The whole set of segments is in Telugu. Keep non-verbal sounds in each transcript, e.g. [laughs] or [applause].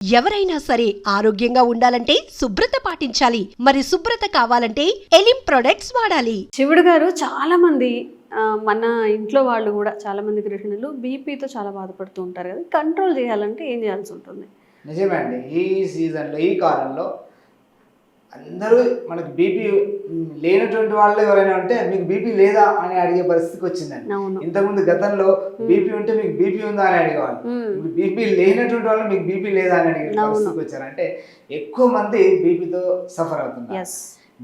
ఎవరైనా సరే ఆరోగ్యంగా ఉండాలంటే శుభ్రత పాటించాలి. మరి శుభ్రత కావాలంటే ఎలిం ప్రొడక్ట్స్ వాడాలి. శివుడు గారు చాలా మంది మన ఇంట్లో వాళ్ళు కూడా చాలా మంది గృహిణులు బీపీతో చాలా బాధపడుతూ ఉంటారు కదా కంట్రోల్ చేయాలంటే ఏం చేయాల్సి ఉంటుంది? నిజమే అండి. ఈ సీజన్లో ఈ కాలంలో అందరూ మనకి బీపీ లేనటువంటి వాళ్ళు ఎవరైనా ఉంటే మీకు బీపీ లేదా అని అడిగే పరిస్థితికి వచ్చిందండి. ఇంతకుముందు గతంలో బీపీ ఉంటే మీకు బీపీ ఉందా అని అడిగేవాళ్ళు. ఇప్పుడు బీపీ లేనటువంటి వాళ్ళు మీకు బీపీ లేదా అని అడిగే. పరిస్థితికి వచ్చారు. అంటే ఎక్కువ మంది బీపీతో సఫర్ అవుతున్నారు.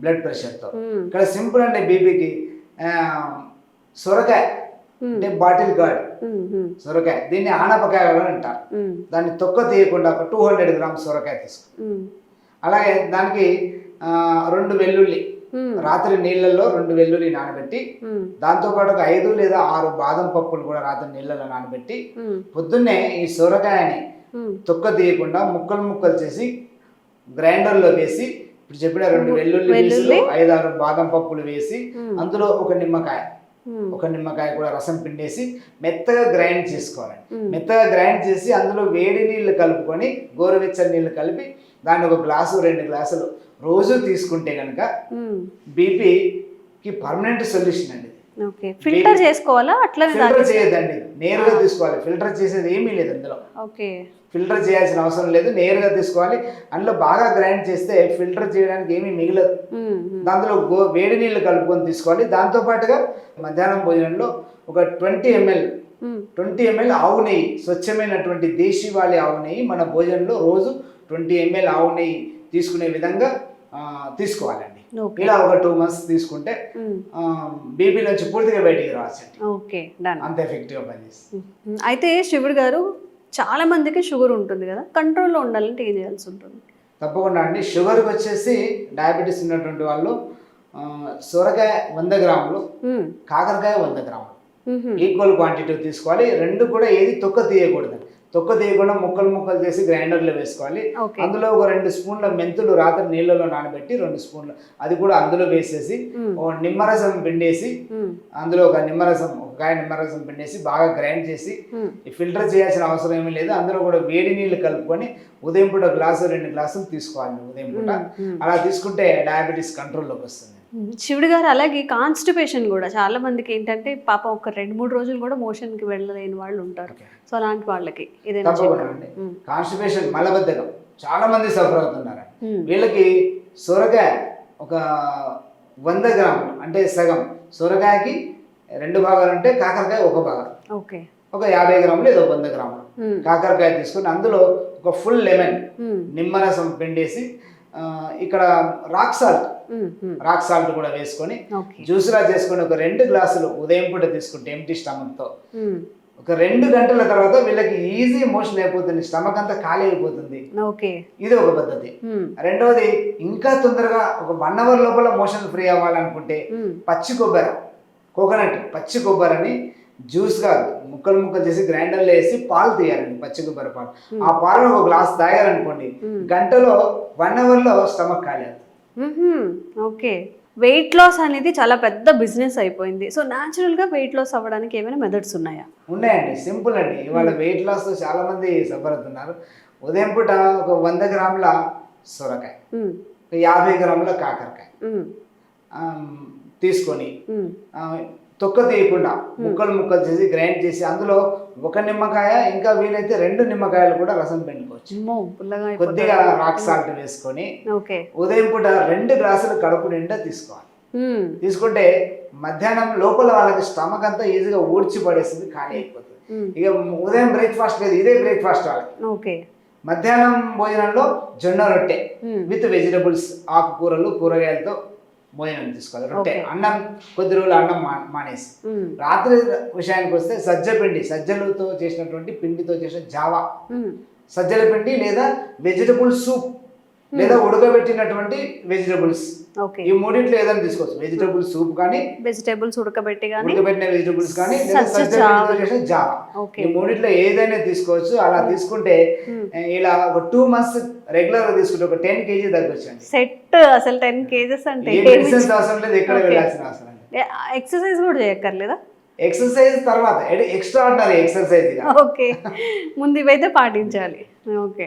బ్లడ్ ప్రెషర్తో ఇక్కడ సింపుల్ అండి బీపీకి సొరకాయ. అంటే బాటిల్ గార్డ్. సొరకాయ. దీన్ని ఆనపకాయ అంటారు. దాన్ని తొక్క తీయకుండా ఒక టూ హండ్రెడ్ గ్రామ్స్ సొరకాయ తీసుకో. అలాగే దానికి రెండు వెల్లుల్లి. రాత్రి నీళ్ళల్లో రెండు వెల్లుల్లి నానబెట్టి దాంతోపాటు ఒక ఐదు లేదా ఆరు బాదం పప్పులు కూడా రాత్రి నీళ్ళలో నానబెట్టి పొద్దున్నే ఈ సొరకాయని తొక్క తీయకుండా ముక్కలు ముక్కలు చేసి గ్రైండర్లో వేసి ఇప్పుడు చెప్పిన రెండు వెల్లుల్లి. పీసులు ఐదు ఆరు బాదం పప్పులు వేసి అందులో ఒక నిమ్మకాయ. ఒక నిమ్మకాయ కూడా రసం పిండేసి మెత్తగా గ్రైండ్ చేసుకోవాలి. మెత్తగా గ్రైండ్ చేసి అందులో వేడి నీళ్ళు కలుపుకొని గోరువెచ్చని నీళ్ళు కలిపి దాన్ని ఒక గ్లాసు రెండు గ్లాసులు రోజు తీసుకుంటే కనుక బీపీకి పర్మనెంట్ సొల్యూషన్ అండి. ఫిల్టర్ చేసుకోవాలా? అట్లనే ఫిల్టర్ చేయదండి నేరుగా తీసుకోవాలి. ఫిల్టర్ చేసేది ఏమీ లేదు అందులో. ఓకే. ఫిల్టర్ చేయాల్సిన అవసరం లేదు. నేరుగా తీసుకోవాలి. అందులో బాగా గ్రైండ్ చేస్తే ఫిల్టర్ చేయడానికి ఏమీ మిగలదు. దాంట్లో గో వేడి నీళ్ళు కలుపుకొని తీసుకోవాలి. దాంతో పాటుగా మధ్యాహ్నం భోజనంలో ఒక ట్వంటీ ఎంఎల్ ట్వంటీ ఎంఎల్ ఆవు నెయ్యి స్వచ్ఛమైనటువంటి దేశీవాలి ఆవు నెయ్యి మన భోజనంలో రోజు ట్వంటీ ఎంఎల్ ఆవు నెయ్యి తీసుకునే విధంగా తీసుకోవాలండి. ఇలా ఒక టూ మంత్స్ తీసుకుంటే బీపీ నుంచి పూర్తిగా బయటికి రావచ్చండి ఓకే అంత ఎఫెక్టివ్గా పనిచేస్తుంది. అయితే శివుడు గారు చాలా మందికి షుగర్ ఉంటుంది కదా కంట్రోల్లో ఉండాలంటే ఏం చేయాల్సి ఉంటుంది? తప్పకుండా అండి. షుగర్కి వచ్చేసి డయాబెటీస్ ఉన్నటువంటి వాళ్ళు సొరకాయ వంద గ్రాములు. కాకరకాయ వంద గ్రాములు. ఈక్వల్ క్వాంటిటీ తీసుకోవాలి. రెండు కూడా ఏది తొక్క తీయకూడదు తొక్క తీయకుండా ముక్కలు ముక్కలు చేసి గ్రైండర్లో వేసుకోవాలి. అందులో ఒక రెండు స్పూన్ల మెంతులు రాత్రి నీళ్ళలో నానబెట్టి రెండు స్పూన్లు. అది కూడా అందులో వేసేసి నిమ్మరసం పిండేసి. అందులో ఒక నిమ్మరసం ఒక కాయ నిమ్మరసం పిండేసి బాగా గ్రైండ్ చేసి ఫిల్టర్ చేయాల్సిన అవసరం ఏమీ లేదు. అందులో కూడా వేడి నీళ్ళు కలుపుకొని ఉదయం పూట గ్లాసు రెండు గ్లాసులు తీసుకోవాలి ఉదయం పూట. అలా తీసుకుంటే డయాబెటీస్ కంట్రోల్లోకి వస్తుంది. శివుడు గారు అలాగే కాన్స్టిపేషన్ కూడా చాలా మందికి ఏంటంటే పాపం ఒక రెండు మూడు రోజులు కూడా మోషన్కి వెళ్ళలేని వాళ్ళు ఉంటారు. సో అలాంటి వాళ్ళకి ఏదైనా. కాన్స్టిపేషన్ మలబద్ధకం చాలా మంది సఫర్ అవుతున్నారు. వీళ్ళకి సొరకాయ ఒక వంద గ్రాములు అంటే సగం సొరకాయకి రెండు భాగాలు అంటే కాకరకాయ ఒక భాగం ఓకే ఒక యాభై గ్రాములు ఏదో వంద గ్రాములు. కాకరకాయ తీసుకొని అందులో ఒక ఫుల్ లెమన్ మ్మ్. నిమ్మరసం పిండేసి ఇక్కడ రాక్ సాల్ట్. రాక్ సాల్ట్ కూడా వేసుకొని ఓకే జ్యూస్లా చేసుకొని ఒక రెండు గ్లాసులు ఉదయం పూట తీసుకుంటే ఎంటీ స్టమక్తో మ్మ్. ఒక రెండు గంటల తర్వాత వీళ్ళకి ఈజీ మోషన్ అయిపోతుంది స్టమక్ అంతా ఖాళీ అయిపోతుంది ఓకే ఇది ఒక పద్ధతి. రెండవది ఇంకా తొందరగా ఒక వన్ అవర్ లోపల మోషన్ ఫ్రీ అవ్వాలనుకుంటే. పచ్చి కొబ్బరి కోకోనట్ పచ్చి కొబ్బరిని జ్యూస్గా ముక్కలు ముక్కలు చేసి గ్రైండర్లో వేసి పాలు తీయాలండి పచ్చి కొబ్బరి పాలు ఆ పాలను ఒక గ్లాస్ తాగారనుకోండి మ్మ్. గంటలో వన్ అవర్లో స్టమక్ ఖాళీ మ్మ్హ్మ్. ఓకే. వెయిట్ లాస్ అనేది చాలా పెద్ద బిజినెస్ అయిపోయింది. సో న్యాచురల్గా వెయిట్ లాస్ అవ్వడానికి ఏమైనా మెథడ్స్ ఉన్నాయా? ఉన్నాయండి సింపుల్ అండి. ఇవాళ వెయిట్ లాస్ చాలా మంది సఫర్ అవుతున్నారు. ఉదయం పూట ఒక వంద గ్రాముల సొరకాయ యాభై గ్రాముల కాకరకాయ తీసుకొని తొక్క తీయకుండా ముక్కలు ముక్కలు చేసి గ్రైండ్ చేసి అందులో ఒక నిమ్మకాయ ఇంకా వీలైతే రెండు నిమ్మకాయలు కూడా రసం పిండుకోవచ్చు. పుల్లగా కొద్దిగా రాక్ సాల్ట్ వేసుకొని ఓకే. ఉదయం పూట రెండు గ్లాసులు కడుపు నిండా తీసుకోవాలి. తీసుకుంటే మధ్యాహ్నం లోపల వాళ్ళకి స్టమక్ అంతా ఈజీగా ఊడ్చి పడేస్తుంది ఖాళీ అయిపోతుంది. ఇక ఉదయం బ్రేక్ఫాస్ట్ లేదు ఇదే బ్రేక్ఫాస్ట్ వాళ్ళకి. ఓకే. మధ్యాహ్నం భోజనంలో జొన్న రొట్టె. విత్ వెజిటబుల్స్ ఆకుకూరలు కూరగాయలతో భోజనం తీసుకోవాలి రొట్టె. అన్నం కొద్ది రోజులు అన్నం మా మానేసి. రాత్రి విషయానికి వస్తే సజ్జ పిండి సజ్జలతో చేసినటువంటి పిండితో చేసిన జావా. సజ్జల పిండి లేదా వెజిటబుల్ సూప్ లేదా ఉడకబెట్టినటువంటి వెజిటబుల్స్ ఓకే. ఈ మూడింట్లో ఏదైనా తీసుకోవచ్చు. వెజిటబుల్ సూప్ కానీ వెజిటేబుల్స్ ఉడకబెట్టి కానీ ఉడకబెట్టిన వెజిటబుల్స్ కానీ చేసిన ఓకే. ఈ మూడింట్లో ఏదైనా తీసుకోవచ్చు. అలా తీసుకుంటే ఇలా ఒక టూ మంత్స్ రెగ్యులర్గా తీసుకుంటే ఒక టెన్ కేజీ తగ్గొచ్చండి సెట్ అసలు టెన్ కేజెస్ అంటే అవసరం లేదు ఎక్కడ. వెళ్ళాల్సిన అవసరం ఎక్సర్సైజ్ కూడా చేయక్కర్లేదా? ఎక్సర్సైజ్ తర్వాత ఎక్స్ట్రా ఆర్డినరీ ఎక్సర్సైజ్ ఓకే. ముందు ఇవైతే పాటించాలి. Okay.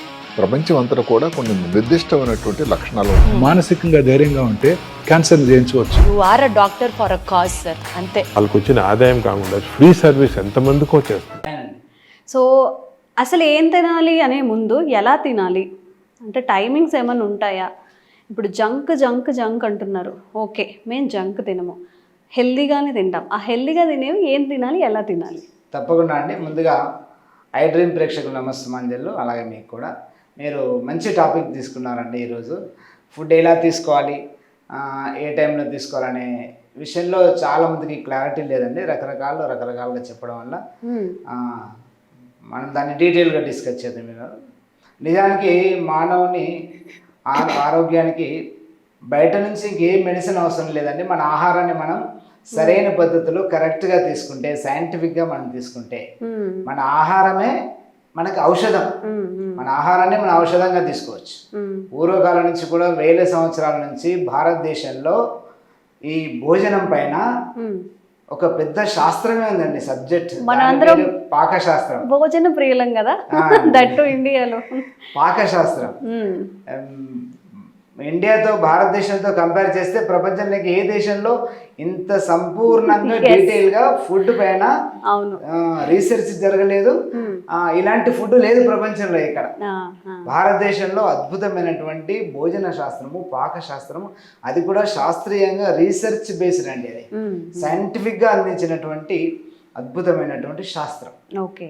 ప్రపంచం అంతా కూడా కొన్ని నిర్దిష్టమైనటువంటి లక్షణాలు ఉన్నాయి. మానసికంగా ధైర్యంగా ఉంటే క్యాన్సర్ జయించవచ్చు. You are a doctor for a cause sir అంతే. వాళ్ళకి వచ్చిన ఆదాయం కాకుండా ఫ్రీ సర్వీస్ ఎంతమందికో చేస్తారు సో అసలు ఏం తినాలి అనే ముందు ఎలా తినాలి? అంటే టైమింగ్స్ ఏమైనా ఉంటాయా? ఇప్పుడు జంక్ జంక్ జంక్ అంటున్నారు. ఓకే మేము జంక్ తినము. హెల్దీగానే తింటాం. ఆ హెల్దీగా తినేవి ఏం తినాలి ఎలా తినాలి? తప్పకుండా అండి. ముందుగా ఐ డ్రీమ్ ప్రేక్షకులు నమస్తమాంజలు అలాగే మీకు కూడా. మీరు మంచి టాపిక్ తీసుకున్నారండి ఈరోజు. ఫుడ్ ఎలా తీసుకోవాలి? ఏ టైంలో తీసుకోవాలనే విషయంలో చాలామందికి క్లారిటీ లేదండి. రకరకాలు రకరకాలుగా చెప్పడం వల్ల. మనం దాన్ని డీటెయిల్గా డిస్కస్ చేద్దాం మీరు నిజానికి మానవుని ఆ- ఆరోగ్యానికి బయట నుంచి ఇంకేం మెడిసిన్ అవసరం లేదండి. మన ఆహారాన్ని మనం సరైన పద్ధతిలో కరెక్ట్గా తీసుకుంటే సైంటిఫిక్గా మనం తీసుకుంటే మన ఆహారమే మనకి ఔషధం. మన ఆహారాన్ని మనం ఔషధంగా తీసుకోవచ్చు. పూర్వకాలం నుంచి కూడా వేల సంవత్సరాల నుంచి భారతదేశంలో ఈ భోజనం పైన ఒక పెద్ద శాస్త్రమే ఉందండి సబ్జెక్ట్. పాకశాస్త్రం. భోజన ప్రియులం కదా. దట్టు ఇండియాలో. పాకశాస్త్రం. ఇండియాతో భారతదేశంతో కంపేర్ చేస్తే ప్రపంచంలోకి ఏ దేశంలో ఇంత సంపూర్ణంగా. డీటెయిల్గా ఫుడ్ పైన రీసెర్చ్ జరగలేదు. ఆ, ఇలాంటి ఫుడ్ లేదు ప్రపంచంలో ఇక్కడ. భారతదేశంలో అద్భుతమైనటువంటి భోజన శాస్త్రము పాకశాస్త్రము అది కూడా శాస్త్రీయంగా రీసెర్చ్ బేస్డ్ అండి అది మ్మ్. సైంటిఫిక్గా అందించినటువంటి అద్భుతమైనటువంటి శాస్త్రం ఓకే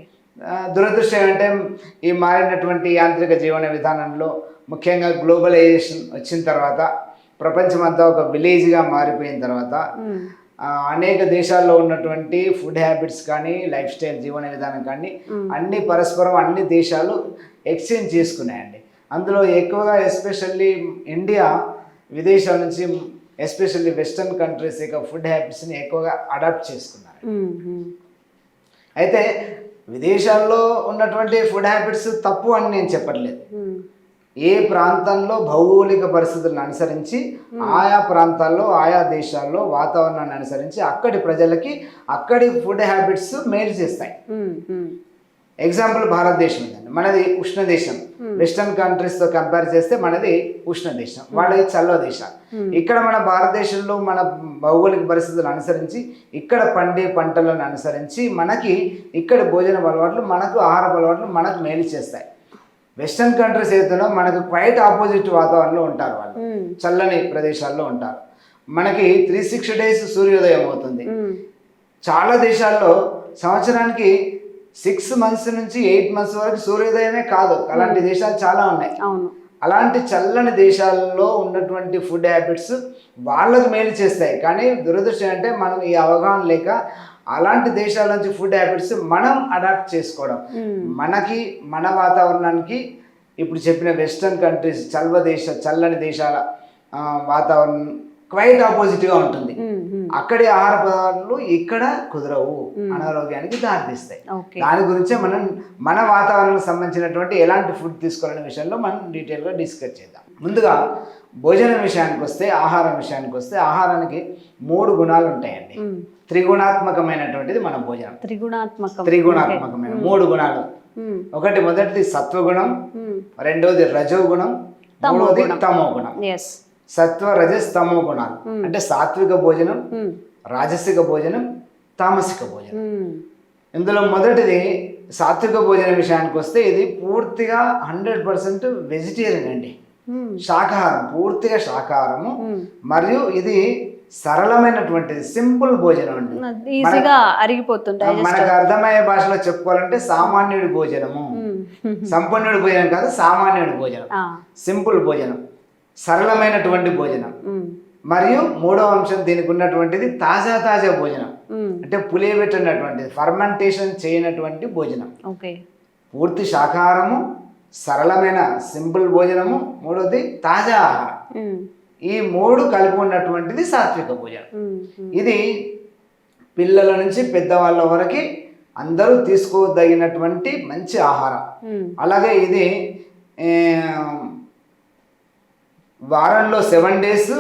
దురదృష్టం ఏంటంటే ఈ మారినటువంటి యాంత్రిక జీవన విధానంలో ముఖ్యంగా గ్లోబలైజేషన్ వచ్చిన తర్వాత ప్రపంచమంతా ఒక విలేజ్గా మారిపోయిన తర్వాత అనేక దేశాల్లో ఉన్నటువంటి ఫుడ్ హ్యాబిట్స్ కానీ లైఫ్ స్టైల్ జీవన విధానం కానీ అన్ని పరస్పరం అన్ని దేశాలు ఎక్స్చేంజ్ చేసుకున్నాయండి. అందులో ఎక్కువగా ఎస్పెషల్లీ ఇండియా విదేశాల నుంచి ఎస్పెషల్లీ వెస్టర్న్ కంట్రీస్ యొక్క ఫుడ్ హ్యాబిట్స్ని ఎక్కువగా అడాప్ట్ చేసుకున్నారు. అయితే విదేశాల్లో ఉన్నటువంటి ఫుడ్ హ్యాబిట్స్ తప్పు అని నేను చెప్పట్లేదు. ఏ ప్రాంతంలో భౌగోళిక పరిస్థితులను అనుసరించి ఆయా ప్రాంతాల్లో ఆయా దేశాల్లో వాతావరణాన్ని అనుసరించి అక్కడి ప్రజలకి అక్కడి ఫుడ్ హ్యాబిట్స్ మేలు చేస్తాయి. ఎగ్జాంపుల్ భారతదేశం ఉందండి మనది ఉష్ణ దేశం వెస్టర్న్ కంట్రీస్తో కంపేర్ చేస్తే మనది ఉష్ణ దేశం వాళ్ళది చల్ల దేశాలు ఇక్కడ మన భారతదేశంలో మన భౌగోళిక పరిస్థితులను అనుసరించి ఇక్కడ పండే పంటలను అనుసరించి మనకి ఇక్కడ భోజన అలవాట్లు మనకు ఆహార అలవాట్లు మనకు మేలు చేస్తాయి. వెస్టర్న్ కంట్రీస్ ఏదైనా మనకు క్వైట్ ఆపోజిట్ వాతావరణంలో ఉంటారు వాళ్ళు. చల్లని ప్రదేశాల్లో ఉంటారు. మనకి త్రీ సిక్స్టీ డేస్ సూర్యోదయం అవుతుంది. చాలా దేశాల్లో సంవత్సరానికి సిక్స్ మంత్స్ నుంచి ఎయిట్ మంత్స్ వరకు సూర్యోదయమే కాదు. అలాంటి దేశాలు చాలా ఉన్నాయి. అలాంటి చల్లని దేశాల్లో ఉన్నటువంటి ఫుడ్ హ్యాబిట్స్ వాళ్ళకు మేలు చేస్తాయి. కానీ దురదృష్టం అంటే మనం ఈ అవగాహన లేక అలాంటి దేశాల నుంచి ఫుడ్ హ్యాబిట్స్ మనం అడాప్ట్ చేసుకోవడం. మనకి మన వాతావరణానికి ఇప్పుడు చెప్పిన వెస్టర్న్ కంట్రీస్ చల్వ దేశ చల్లని దేశాల వాతావరణం క్వైట్ ఆపోజిట్గా ఉంటుంది. మ్మ్. మ్మ్. అక్కడి ఆహార పదార్థాలు ఇక్కడ కుదరవు. అనారోగ్యానికి దారితీస్తాయి. దాని గురించే మనం మన వాతావరణానికి సంబంధించినటువంటి ఎలాంటి ఫుడ్ తీసుకోవాలనే విషయంలో మనం డీటెయిల్గా డిస్కస్ చేద్దాం. ముందుగా భోజనం విషయానికి వస్తే ఆహారం విషయానికి వస్తే ఆహారానికి మూడు గుణాలు ఉంటాయండి. త్రిగుణాత్మకమైనటువంటిది మన భోజనం త్రిగుణాత్మకం త్రిగుణాత్మకమైన మూడు గుణాలు. ఒకటి మొదటిది సత్వగుణం. రెండోది రజోగుణం మూడోది. తమో గుణం సత్వ రజస్ తమో గుణాలు అంటే సాత్విక భోజనం. రాజసిక భోజనం తామసిక భోజనం. ఇందులో మొదటిది సాత్విక భోజనం విషయానికి వస్తే ఇది పూర్తిగా హండ్రెడ్ పర్సెంట్ వెజిటేరియన్ అండి. శాకాహారం పూర్తిగా శాకాహారము. మ్మ్. మరియు ఇది సరళమైనటువంటిది సింపుల్ భోజనం అండి. ఈజీగా అరిగిపోతుంటాయి మనకు అర్థమయ్యే భాషలో చెప్పుకోవాలంటే సామాన్యుడి భోజనము. సంపన్నుడి భోజనం కాదు సామాన్యుడి భోజనం. సింపుల్ భోజనం. సరళమైనటువంటి భోజనం. మరియు మూడవ అంశం దీనికి ఉన్నటువంటిది తాజా తాజా భోజనం. అంటే పులియబెట్టినటువంటిది ఫర్మెంటేషన్ చేయనటువంటి భోజనం. పూర్తి శాకాహారము సరళమైన సింపుల్ భోజనము. మూడవది తాజా ఆహారం. ఈ మూడు కలిపి ఉన్నటువంటిది సాత్విక భోజనం. ఇది పిల్లల నుంచి పెద్దవాళ్ళ వరకు అందరూ తీసుకోదగినటువంటి మంచి ఆహారం. అలాగే ఇది వారంలో సెవెన్ డేస్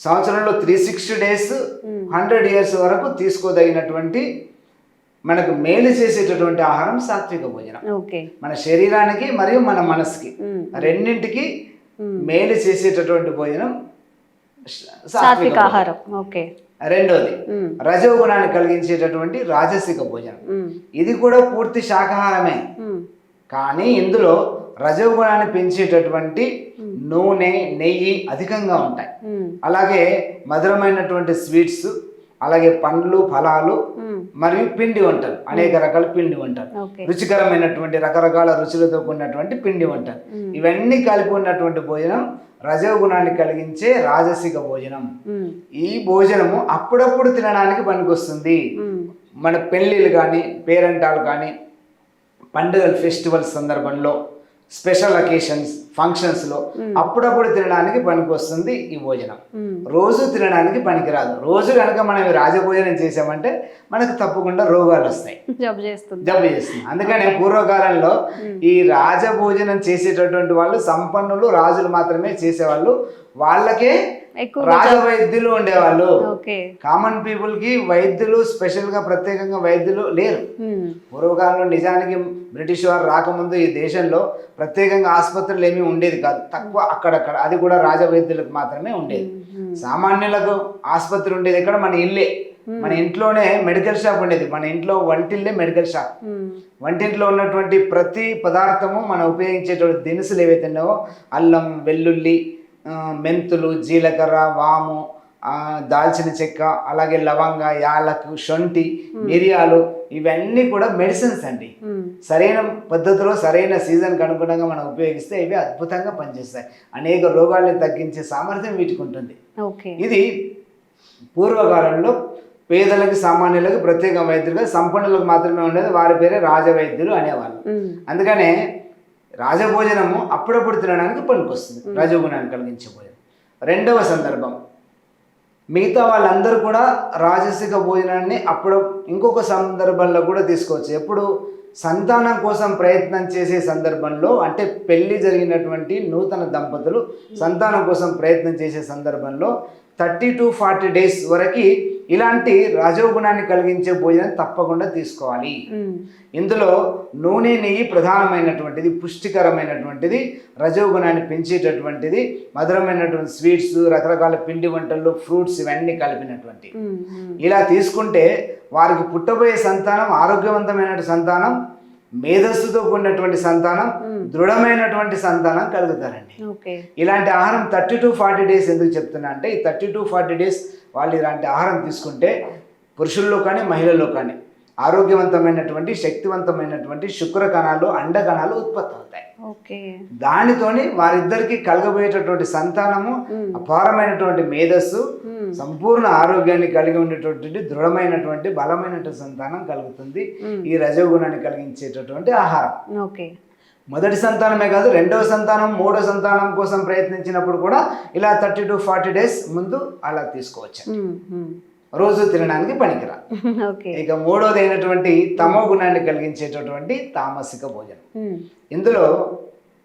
సంవత్సరంలో three sixty days hundred years వరకు తీసుకోదగినటువంటి మనకు మేలు చేసేటటువంటి ఆహారం సాత్విక భోజనం మన శరీరానికి మరియు మన మనసుకి. రెండింటికి మేలు చేసేటటువంటి భోజనం సాత్విక ఆహారం ఓకే రెండోది. రజోగుణాన్ని కలిగించేటటువంటి రాజసిక భోజనం. ఇది కూడా పూర్తి శాకాహారమే. కానీ ఇందులో రజోగుణాన్ని పెంచేటటువంటి నూనె నెయ్యి అధికంగా ఉంటాయి. అలాగే మధురమైనటువంటి స్వీట్స్ అలాగే పండ్లు ఫలాలు. మరియు పిండి వంటలు. అనేక రకాల పిండి వంటలు. రుచికరమైనటువంటి రకరకాల రుచులతో కూడినటువంటి పిండి వంటలు ఇవన్నీ కలిపి ఉన్నటువంటి భోజనం రజోగుణాన్ని కలిగించే రాజసిక భోజనం. ఈ భోజనము అప్పుడప్పుడు తినడానికి పనికొస్తుంది. మన పెళ్ళిళ్ళు కానీ పేరెంటాలు కానీ పండుగల ఫెస్టివల్ సందర్భంలో స్పెషల్ అకేషన్స్ ఫంక్షన్స్లో అప్పుడప్పుడు తినడానికి పనికొస్తుంది ఈ భోజనం. రోజు తినడానికి పనికిరాదు. రోజు కనుక మనం రాజభోజనం చేసామంటే మనకు తప్పకుండా రోగాలు వస్తాయి. జబ్బు చేస్తుంది. అందుకని పూర్వకాలంలో ఈ రాజభోజనం చేసేటటువంటి వాళ్ళు సంపన్నులు రాజులు మాత్రమే చేసేవాళ్ళు. వాళ్ళకే ఎక్కువ రాజవైద్యులు ఉండేవాళ్ళు. కామన్ పీపుల్కి వైద్యులు స్పెషల్గా ప్రత్యేకంగా వైద్యులు లేరు. పూర్వకాలంలో నిజానికి బ్రిటిష్ వారు రాకముందు ఈ దేశంలో ప్రత్యేకంగా ఆసుపత్రులు ఏమీ ఉండేది కాదు. తక్కువ అక్కడక్కడ. అది కూడా రాజవైద్యులకు మాత్రమే ఉండేది. సామాన్యులకు ఆసుపత్రి ఉండేది ఇక్కడ మన ఇల్లే. మన ఇంట్లోనే మెడికల్ షాప్ ఉండేది. మన ఇంట్లో వంటిల్లే మెడికల్ షాప్. వంటింట్లో ఉన్నటువంటి ప్రతి పదార్థము మనం ఉపయోగించేటువంటి దినుసులు ఏవైతే ఉన్నావో అల్లం వెల్లుల్లి మెంతులు జీలకర్ర వాము దాల్చిన చెక్క అలాగే లవంగ యాలకు శొంఠి మిరియాలు ఇవన్నీ కూడా మెడిసిన్స్ అండి. సరైన పద్ధతిలో సరైన సీజన్కి అనుగుణంగా మనం ఉపయోగిస్తే ఇవి అద్భుతంగా పనిచేస్తాయి. అనేక రోగాల్ని తగ్గించే సామర్థ్యం వీటికి ఉంటుంది. ఇది పూర్వకాలంలో పేదలకు సామాన్యులకు ప్రత్యేక వైద్యులుగా సంపన్నులకు మాత్రమే ఉండేది. వారి పేరే రాజవైద్యులు అనేవాళ్ళు. అందుకనే రాజభోజనము అప్పుడప్పుడు తినడానికి పనికొస్తుంది. రజోగుణాన్ని కలిగించే భోజనం. రెండవ సందర్భం. మిగతా వాళ్ళందరూ కూడా రాజసిక భోజనాన్ని అప్పుడు ఇంకొక సందర్భంలో కూడా తీసుకోవచ్చు. ఎప్పుడు సంతానం కోసం ప్రయత్నం చేసే సందర్భంలో అంటే పెళ్ళి జరిగినటువంటి నూతన దంపతులు సంతానం కోసం ప్రయత్నం చేసే సందర్భంలో థర్టీ టు ఫార్టీ డేస్ వరకు ఇలాంటి రజోగుణాన్ని కలిగించే భోజనం తప్పకుండా తీసుకోవాలి. ఇందులో నూనె నెయ్యి ప్రధానమైనటువంటిది పుష్టికరమైనటువంటిది రజోగుణాన్ని పెంచేటటువంటిది మధురమైనటువంటి స్వీట్స్ రకరకాల పిండి వంటలు ఫ్రూట్స్ ఇవన్నీ కలిపినటువంటి. ఇలా తీసుకుంటే వారికి పుట్టబోయే సంతానం ఆరోగ్యవంతమైన సంతానం మేధస్సుతో కూడినటువంటి సంతానం దృఢమైనటువంటి సంతానం కలుగుతారండి. ఇలాంటి ఆహారం థర్టీ టు ఫార్టీ డేస్ ఎందుకు చెప్తున్నా అంటే ఈ థర్టీ టు ఫార్టీ డేస్ వాళ్ళు ఇలాంటి ఆహారం తీసుకుంటే పురుషుల్లో కానీ మహిళల్లో కానీ ఆరోగ్యవంతమైనటువంటి శక్తివంతమైనటువంటి శుక్ర కణాలు అండ కణాలు ఉత్పత్తి అవుతాయి. ఓకే. దానితోని వారిద్దరికి కలగబోయేటటువంటి సంతానము అపారమైనటువంటి మేధస్సు సంపూర్ణ ఆరోగ్యాన్ని కలిగి ఉండేటటువంటి దృఢమైనటువంటి బలమైనటువంటి సంతానం కలుగుతుంది. ఈ రజోగుణాన్ని కలిగించేటటువంటి ఆహారం. ఓకే. మొదటి సంతానమే కాదు రెండవ సంతానం మూడో సంతానం కోసం ప్రయత్నించినప్పుడు కూడా ఇలా థర్టీ టు ఫార్టీ డేస్ ముందు అలా తీసుకోవచ్చు. రోజు తినడానికి పనికిరా. [laughs] ఓకే. ఇక మూడోది అయినటువంటి తమో గుణాన్ని కలిగించేటటువంటి తామసిక భోజనం. ఇందులో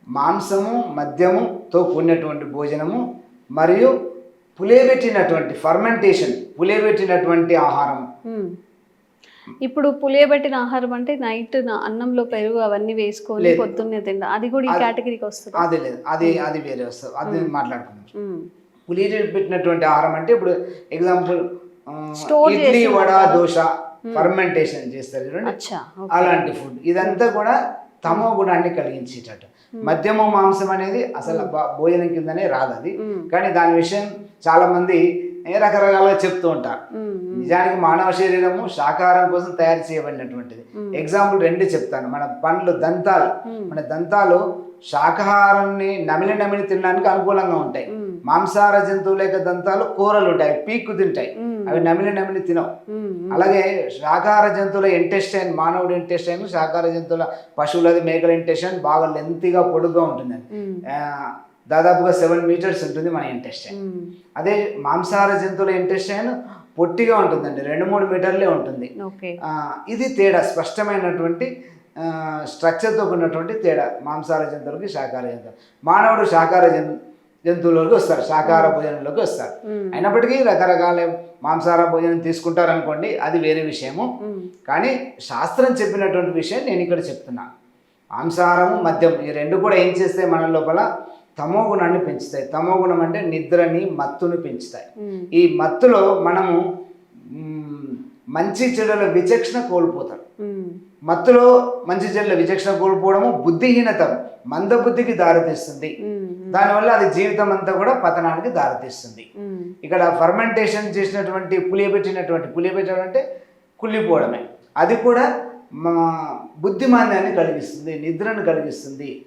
మాంసము మద్యముతో కూడినటువంటి భోజనము మరియు పులియబెట్టినటువంటి ఫర్మెంటేషన్ పులియబెట్టినటువంటి ఆహారం. ఇప్పుడు పులియబెట్టిన ఆహారం అంటే నైట్ అన్నంలో పెరుగు అవన్నీ వేసుకొని. పొద్దున్నే తింటా. అది కూడా ఈ కేటగిరీకి వస్తుంది? అది లేదు. అది అది వేరే వస్తుంది. అది మాట్లాడుకుందాం. మ్మ్. పులి పెట్టినటువంటి ఆహారం అంటే ఇప్పుడు ఎగ్జాంపుల్ ఇడ్లీ వడ. దోశ ఫర్మెంటేషన్ చేస్తారు చూడండి. అలాంటి ఫుడ్ ఇదంతా కూడా తమో గుణాన్ని కలిగించేటట్టు. మద్యము మాంసం అనేది అసలు భోజనం కిందనే రాదు అది. కానీ దాని విషయం చాలా మంది రకరకాలుగా చెప్తూ ఉంటారు. నిజానికి మానవ శరీరము శాకాహారం కోసం తయారు చేయబడినటువంటిది. ఎగ్జాంపుల్ రెండు చెప్తాను. మన పండ్లు దంతాలు. మన దంతాలు శాకాహారాన్ని నమిలి నమిలి తినడానికి అనుకూలంగా ఉంటాయి. మాంసాహార జంతువుల యొక్క దంతాలు కూరలు ఉంటాయి పీక్కు తింటాయి. అవి నమిలి నమిలి తినవు. అలాగే శాకాహార జంతువుల ఇంటెస్టైన్ మానవుడి ఇంటెస్టైన్ శాకాహార జంతువుల పశువులది మేకల ఇంటెస్టైన్ బాగా లెంతీగా పొడుగ్గా ఉంటుందండి దాదాపుగా సెవెన్ మీటర్స్ ఉంటుంది మన ఇంటెస్టైన్ అదే మాంసాహార జంతువుల ఇంటెస్టైన్ పొట్టిగా ఉంటుందండి రెండు మూడు మీటర్లే ఉంటుంది. ఇది తేడా స్పష్టమైనటువంటి స్ట్రక్చర్తో ఉన్నటువంటి తేడా మాంసాహార జంతువులకి శాకాహార జంతువులు మానవుడు శాకాహార జంతు జంతువులలోకి వస్తారు శాకాహార భోజనంలోకి వస్తారు. అయినప్పటికీ రకరకాల మాంసాహార భోజనం తీసుకుంటారు అనుకోండి అది వేరే విషయము. కానీ శాస్త్రం చెప్పినటువంటి విషయం నేను ఇక్కడ చెప్తున్నాను మాంసాహారము మద్యం ఈ రెండు కూడా ఏం చేస్తాయి మన లోపల? తమో గుణాన్ని పెంచుతాయి. తమో గుణం అంటే నిద్రని మత్తుని పెంచుతాయి. ఈ మత్తులో మనము మంచి చెడుల విచక్షణ కోల్పోతారు మత్తులో మంచి చెడుల విచక్షణ కోల్పోవడము బుద్ధిహీనత మందబుద్ధికి దారితీస్తుంది. దానివల్ల అది జీవితం అంతా కూడా పతనానికి దారితీస్తుంది. ఇక్కడ ఫర్మెంటేషన్ చేసినటువంటి పులియబెట్టినటువంటి పులియబెట్టడం అంటే కుళ్ళిపోవడమే. అది కూడా మా బుద్ధిమాంద్యాన్ని కలిగిస్తుంది నిద్రను కలిగిస్తుంది.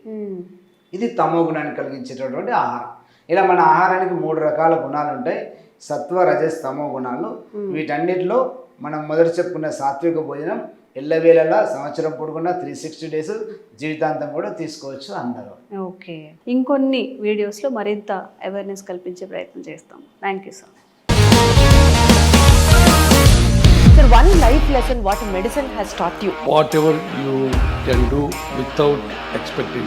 ఇది తమో గుణాన్ని కలిగించేటటువంటి ఆహారం. ఇలా మన ఆహారానికి మూడు రకాల గుణాలు ఉంటాయి. సత్వ రజస్ తమో గుణాలు. వీటన్నిటిలో మనం మొదటి చెప్పుకున్న సాత్విక భోజనం ఎల్లవేళలా సంవత్సరం పొడుగున్న త్రీ సిక్స్టీ డేస్ జీవితాంతం కూడా తీసుకోవచ్చు అన్నారు ఓకే ఇంకొన్ని వీడియోస్లో మరింత అవేర్నెస్ కల్పించే ప్రయత్నం చేస్తాం thank you sir Sir, one life lesson what medicine has taught you. Whatever you can do without expecting.